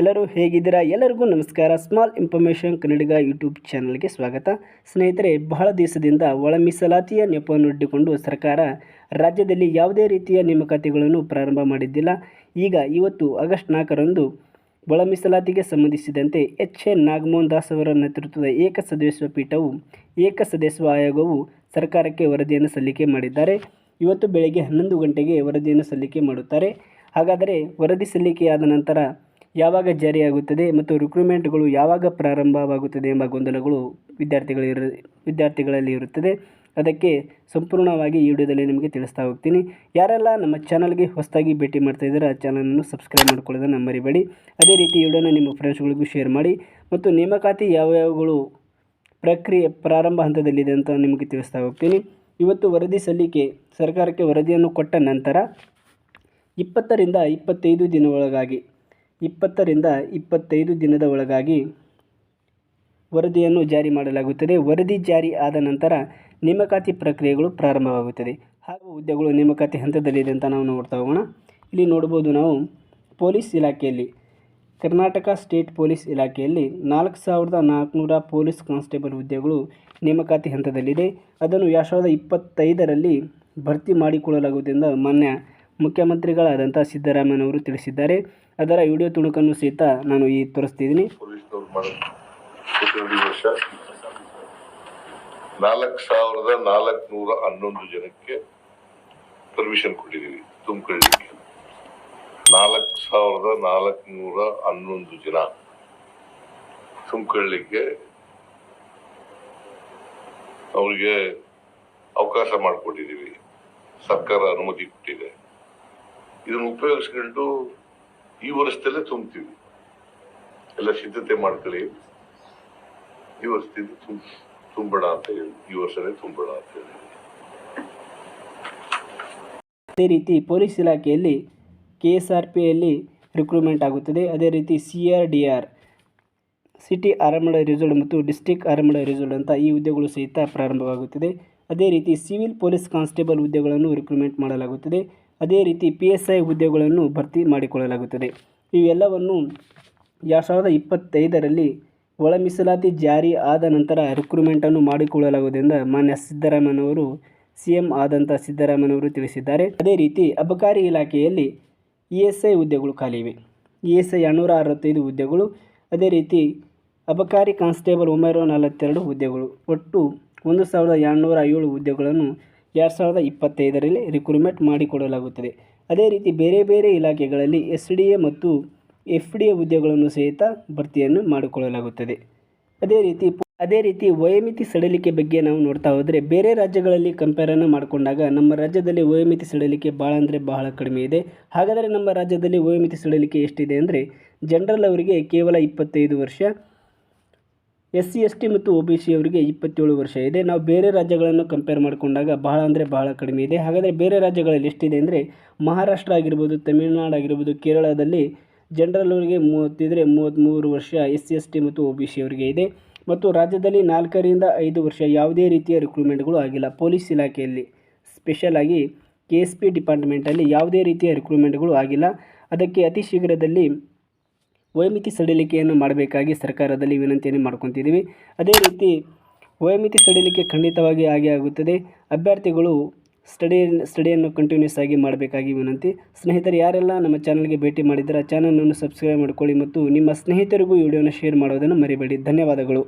ಎಲ್ಲರೂ ಹೇಗಿದ್ದೀರಾ? ಎಲ್ಲರಿಗೂ ನಮಸ್ಕಾರ. ಸ್ಮಾಲ್ ಇನ್ಫಾರ್ಮೇಷನ್ ಕನ್ನಡಿಗ ಯೂಟ್ಯೂಬ್ ಚಾನಲ್ಗೆ ಸ್ವಾಗತ. ಸ್ನೇಹಿತರೆ, ಬಹಳ ದಿವಸದಿಂದ ಒಳ ಮೀಸಲಾತಿಯ ಇಟ್ಟುಕೊಂಡು ಸರ್ಕಾರ ರಾಜ್ಯದಲ್ಲಿ ಯಾವುದೇ ರೀತಿಯ ನೇಮಕಾತಿಗಳನ್ನು ಪ್ರಾರಂಭ ಮಾಡಿದ್ದಿಲ್ಲ. ಈಗ ಇವತ್ತು ಆಗಸ್ಟ್ ನಾಲ್ಕರಂದು ಒಳ ಮೀಸಲಾತಿಗೆ ಸಂಬಂಧಿಸಿದಂತೆ ಎಚ್ ಎನ್ ನಾಗಮೋಹನ್ ದಾಸ್ ಅವರ ನೇತೃತ್ವದ ಏಕ ಸದಸ್ಯ ಪೀಠವು, ಏಕಸದಸ್ಯ ಆಯೋಗವು ಸರ್ಕಾರಕ್ಕೆ ವರದಿಯನ್ನು ಸಲ್ಲಿಕೆ ಮಾಡಿದ್ದಾರೆ. ಇವತ್ತು ಬೆಳಗ್ಗೆ ಹನ್ನೊಂದು ಗಂಟೆಗೆ ವರದಿಯನ್ನು ಸಲ್ಲಿಕೆ ಮಾಡುತ್ತಾರೆ. ಹಾಗಾದರೆ ವರದಿ ಸಲ್ಲಿಕೆಯಾದ ನಂತರ ಯಾವಾಗ ಜಾರಿಯಾಗುತ್ತದೆ ಮತ್ತು ರಿಕ್ರೂಟ್ಮೆಂಟ್ಗಳು ಯಾವಾಗ ಪ್ರಾರಂಭವಾಗುತ್ತದೆ ಎಂಬ ಗೊಂದಲಗಳು ವಿದ್ಯಾರ್ಥಿಗಳಿರು ವಿದ್ಯಾರ್ಥಿಗಳಲ್ಲಿ ಇರುತ್ತದೆ. ಅದಕ್ಕೆ ಸಂಪೂರ್ಣವಾಗಿ ಈ ವಿಡಿಯೋದಲ್ಲಿ ನಿಮಗೆ ತಿಳಿಸ್ತಾ ಹೋಗ್ತೀನಿ. ಯಾರೆಲ್ಲ ನಮ್ಮ ಚಾನಲ್ಗೆ ಹೊಸದಾಗಿ ಭೇಟಿ ಮಾಡ್ತಾ ಇದ್ದಾರೆ ಆ ಚಾನಲನ್ನು ಸಬ್ಸ್ಕ್ರೈಬ್ ಮಾಡ್ಕೊಳ್ಳೋದನ್ನು ಮರಿಬೇಡಿ ಅದೇ ರೀತಿ ಈ ವಿಡಿಯೋನ ನಿಮ್ಮ ಫ್ರೆಂಡ್ಸ್ಗಳಿಗೂ ಶೇರ್ ಮಾಡಿ ಮತ್ತು ನೇಮಕಾತಿ ಯಾವ್ಯಾವುಗಳು ಪ್ರಕ್ರಿಯೆ ಪ್ರಾರಂಭ ಹಂತದಲ್ಲಿದೆ ಅಂತ ನಿಮಗೆ ತಿಳಿಸ್ತಾ ಹೋಗ್ತೀನಿ. ಇವತ್ತು ವರದಿ ಸಲ್ಲಿಕೆ, ಸರ್ಕಾರಕ್ಕೆ ವರದಿಯನ್ನು ಕೊಟ್ಟ ನಂತರ ಇಪ್ಪತ್ತರಿಂದ ಇಪ್ಪತ್ತೈದು ದಿನ ಒಳಗಾಗಿ ಇಪ್ಪತ್ತರಿಂದ ಇಪ್ಪತ್ತೈದು ದಿನದ ಒಳಗಾಗಿ ವರದಿಯನ್ನು ಜಾರಿ ಮಾಡಲಾಗುತ್ತದೆ. ವರದಿ ಜಾರಿ ಆದ ನಂತರ ನೇಮಕಾತಿ ಪ್ರಕ್ರಿಯೆಗಳು ಪ್ರಾರಂಭವಾಗುತ್ತದೆ. ಹಾಗೂ ಹುದ್ದೆಗಳು ನೇಮಕಾತಿ ಹಂತದಲ್ಲಿದೆ ಅಂತ ನಾವು ನೋಡ್ತಾ ಹೋಗೋಣ. ಇಲ್ಲಿ ನೋಡ್ಬೋದು ನಾವು ಪೊಲೀಸ್ ಇಲಾಖೆಯಲ್ಲಿ, ಕರ್ನಾಟಕ ಸ್ಟೇಟ್ ಪೊಲೀಸ್ ಇಲಾಖೆಯಲ್ಲಿ ನಾಲ್ಕು ಸಾವಿರದ ನಾಲ್ಕುನೂರ ಪೊಲೀಸ್ ಕಾನ್ಸ್ಟೇಬಲ್ ಹುದ್ದೆಗಳು ನೇಮಕಾತಿ ಹಂತದಲ್ಲಿದೆ. ಅದನ್ನು ಎರಡು ಸಾವಿರದ ಇಪ್ಪತ್ತೈದರಲ್ಲಿ ಭರ್ತಿ ಮಾಡಿಕೊಳ್ಳಲಾಗುವುದರಿಂದ ಮಾನ್ಯ ಮುಖ್ಯಮಂತ್ರಿಗಳಾದಂಥ ಸಿದ್ದರಾಮಯ್ಯನವರು ತಿಳಿಸಿದ್ದಾರೆ. ಅದರ ವಿಡಿಯೋ ತುಣುಕನ್ನು ಸಹಿತ ನಾನು ಈ ತೋರಿಸ್ತಿದ್ದೀನಿ. ನಾಲ್ಕು ಸಾವಿರದ ನಾಲ್ಕು ನಾಲ್ಕುನೂರ ಹನ್ನೊಂದು ಜನಕ್ಕೆ ಪರ್ಮಿಷನ್ ಕೊಟ್ಟಿದ್ದೀವಿ, ತುಂಬಿಕೊಳ್ಳಿಕ್ಕೆ. ನಾಲ್ಕು ಸಾವಿರದ ನಾಲ್ಕುನೂರ ಹನ್ನೊಂದು ಜನ ತುಂಬಿಕೊಳ್ಳಿಕ್ಕೆ ಅವರಿಗೆ ಅವಕಾಶ ಮಾಡಿಕೊಟ್ಟಿದ್ದೀವಿ. ಸರ್ಕಾರ ಅನುಮತಿ ಕೊಟ್ಟಿದೆ. ಇದನ್ನು ಉಪಯೋಗಿಸ್ಕೊಂಡು ಈ ವರ್ಷದಲ್ಲೇ ತುಂಬ್ತೀವಿ. ಎಲ್ಲ ಸಿದ್ಧತೆ ಮಾಡ್ಕೊಳ್ಳಿ. ಈ ವರ್ಷದಿಂದ ತುಂಬ, ತುಂಬೋಣ ಅಂತ ಹೇಳಿ, ಈ ವರ್ಷನೇ ತುಂಬೋಣ ಅಂತ ಹೇಳಿ. ಅದೇ ರೀತಿ ಪೊಲೀಸ್ ಇಲಾಖೆಯಲ್ಲಿ ಕೆ ಎಸ್ ಆರ್ ಪಿಯಲ್ಲಿ ರಿಕ್ರೂಟ್ಮೆಂಟ್ ಆಗುತ್ತದೆ. ಅದೇ ರೀತಿ C R D R, city ಆರಂಭ ರಿಸಲ್ಟ್ ಮತ್ತು ಡಿಸ್ಟಿಕ್ ಆರಂಭ ರಿಸಲ್ಟ್ ಅಂತ ಈ ಹುದ್ದೆಗಳು ಸಹಿತ ಪ್ರಾರಂಭವಾಗುತ್ತದೆ. ಅದೇ ರೀತಿ ಸಿವಿಲ್ ಪೊಲೀಸ್ ಕಾನ್ಸ್ಟೇಬಲ್ ಹುದ್ದೆಗಳನ್ನು ರಿಕ್ರೂಟ್ಮೆಂಟ್ ಮಾಡಲಾಗುತ್ತದೆ. ಅದೇ ರೀತಿ ಪಿ ಎಸ್ ಐ ಹುದ್ದೆಗಳನ್ನು ಭರ್ತಿ ಮಾಡಿಕೊಳ್ಳಲಾಗುತ್ತದೆ. ಇವೆಲ್ಲವನ್ನು ಎರಡು ಸಾವಿರದ ಇಪ್ಪತ್ತೈದರಲ್ಲಿ ಒಳ ಮೀಸಲಾತಿ ಜಾರಿ ಆದ ನಂತರ ರಿಕ್ರೂಟ್ಮೆಂಟನ್ನು ಮಾಡಿಕೊಳ್ಳಲಾಗುವುದರಿಂದ ಮಾನ್ಯ ಸಿದ್ದರಾಮಯ್ಯನವರು ಸಿ ಎಂ ಆದಂಥ ಸಿದ್ದರಾಮಯ್ಯನವರು ತಿಳಿಸಿದ್ದಾರೆ. ಅದೇ ರೀತಿ ಅಬಕಾರಿ ಇಲಾಖೆಯಲ್ಲಿ ಇ ಎಸ್ ಐ ಹುದ್ದೆಗಳು ಖಾಲಿ ಇವೆ ಇ ಎಸ್ ಐ ಎರಡುನೂರ ಅರವತ್ತೈದು ಹುದ್ದೆಗಳು, ಅದೇ ರೀತಿ ಅಬಕಾರಿ ಕಾನ್ಸ್ಟೇಬಲ್ ಒಂಬೈನೂರ ನಲವತ್ತೆರಡು ಹುದ್ದೆಗಳು. ಒಟ್ಟು ಒಂದು ಸಾವಿರದ ಎರಡುನೂರ ಏಳು ಹುದ್ದೆಗಳನ್ನು ಎರಡು ಸಾವಿರದ ಇಪ್ಪತ್ತೈದರಲ್ಲಿ ರಿಕ್ರೂಟ್ಮೆಂಟ್ ಮಾಡಿಕೊಡಲಾಗುತ್ತದೆ. ಅದೇ ರೀತಿ ಬೇರೆ ಬೇರೆ ಇಲಾಖೆಗಳಲ್ಲಿ ಎಸ್ ಡಿ ಎ ಮತ್ತು ಎಫ್ ಡಿ ಎ ಹುದ್ದೆಗಳನ್ನು ಸಹಿತ ಭರ್ತಿಯನ್ನು ಮಾಡಿಕೊಳ್ಳಲಾಗುತ್ತದೆ. ಅದೇ ರೀತಿ ಅದೇ ರೀತಿ ವಯೋಮಿತಿ ಸಡಿಲಿಕೆ ಬಗ್ಗೆ ನಾವು ನೋಡ್ತಾ ಹೋದರೆ ಬೇರೆ ರಾಜ್ಯಗಳಲ್ಲಿ ಕಂಪೇರನ್ನು ಮಾಡಿಕೊಂಡಾಗ ನಮ್ಮ ರಾಜ್ಯದಲ್ಲಿ ವಯೋಮಿತಿ ಸಡಿಲಿಕೆ ಭಾಳ ಅಂದರೆ ಬಹಳ ಕಡಿಮೆ ಇದೆ. ಹಾಗಾದರೆ ನಮ್ಮ ರಾಜ್ಯದಲ್ಲಿ ವಯೋಮಿತಿ ಸಡಿಲಿಕೆ ಎಷ್ಟಿದೆ ಅಂದರೆ, ಜನರಲ್ ಅವರಿಗೆ ಕೇವಲ ಇಪ್ಪತ್ತೈದು ವರ್ಷ ಎಸ್ ಸಿ ಎಸ್ ಟಿ ಮತ್ತು ಒ ಬಿ ಸಿ ಅವರಿಗೆ ಇಪ್ಪತ್ತೇಳು ವರ್ಷ ಇದೆ. ನಾವು ಬೇರೆ ರಾಜ್ಯಗಳನ್ನು ಕಂಪೇರ್ ಮಾಡಿಕೊಂಡಾಗ ಬಹಳ ಅಂದರೆ ಬಹಳ ಕಡಿಮೆ ಇದೆ. ಹಾಗಾದರೆ ಬೇರೆ ರಾಜ್ಯಗಳಲ್ಲಿ ಎಷ್ಟಿದೆ ಅಂದರೆ ಮಹಾರಾಷ್ಟ್ರ ಆಗಿರ್ಬೋದು, ತಮಿಳುನಾಡು ಆಗಿರ್ಬೋದು, ಕೇರಳದಲ್ಲಿ ಜನರಲ್ ಅವರಿಗೆ ಮೂವತ್ತಿದ್ರೆ ಮೂವತ್ತ್ಮೂರು ವರ್ಷ ಎಸ್ ಸಿ ಎಸ್ ಟಿ ಮತ್ತು ಒ ಬಿ ಸಿ ಅವರಿಗೆ ಇದೆ. ಮತ್ತು ರಾಜ್ಯದಲ್ಲಿ ನಾಲ್ಕರಿಂದ ಐದು ವರ್ಷ ಯಾವುದೇ ರೀತಿಯ ರಿಕ್ರೂಟ್ಮೆಂಟ್ಗಳು ಆಗಿಲ್ಲ. ಪೊಲೀಸ್ ಇಲಾಖೆಯಲ್ಲಿ ಸ್ಪೆಷಲ್ ಆಗಿ ಕೆ ಎಸ್ ಪಿ ಡಿಪಾರ್ಟ್ಮೆಂಟಲ್ಲಿ ಯಾವುದೇ ರೀತಿಯ ರಿಕ್ರೂಟ್ಮೆಂಟ್ಗಳು ಆಗಿಲ್ಲ. ಅದಕ್ಕೆ ಅತಿ ಶೀಘ್ರದಲ್ಲಿ ವಯೋಮಿತಿ ಸಡಿಲಿಕೆಯನ್ನು ಮಾಡಬೇಕಾಗಿ ಸರ್ಕಾರದಲ್ಲಿ ವಿನಂತಿಯನ್ನು ಮಾಡ್ಕೊತಿದ್ದೀವಿ. ಅದೇ ರೀತಿ ವಯೋಮಿತಿ ಸಡಿಲಿಕೆ ಖಂಡಿತವಾಗಿ ಆಗಿ ಆಗುತ್ತದೆ. ಅಭ್ಯರ್ಥಿಗಳು ಸ್ಟಡಿ, ಸ್ಟಡಿಯನ್ನು ಕಂಟಿನ್ಯೂಸ್ ಆಗಿ ಮಾಡಬೇಕಾಗಿ ವಿನಂತಿ. ಸ್ನೇಹಿತರು ಯಾರೆಲ್ಲ ನಮ್ಮ ಚಾನಲ್ಗೆ ಭೇಟಿ ಮಾಡಿದರೆ ಚಾನಲನ್ನು ಸಬ್ಸ್ಕ್ರೈಬ್ ಮಾಡಿಕೊಳ್ಳಿ ಮತ್ತು ನಿಮ್ಮ ಸ್ನೇಹಿತರಿಗೂ ವಿಡಿಯೋನ ಶೇರ್ ಮಾಡೋದನ್ನು ಮರಿಬೇಡಿ. ಧನ್ಯವಾದಗಳು.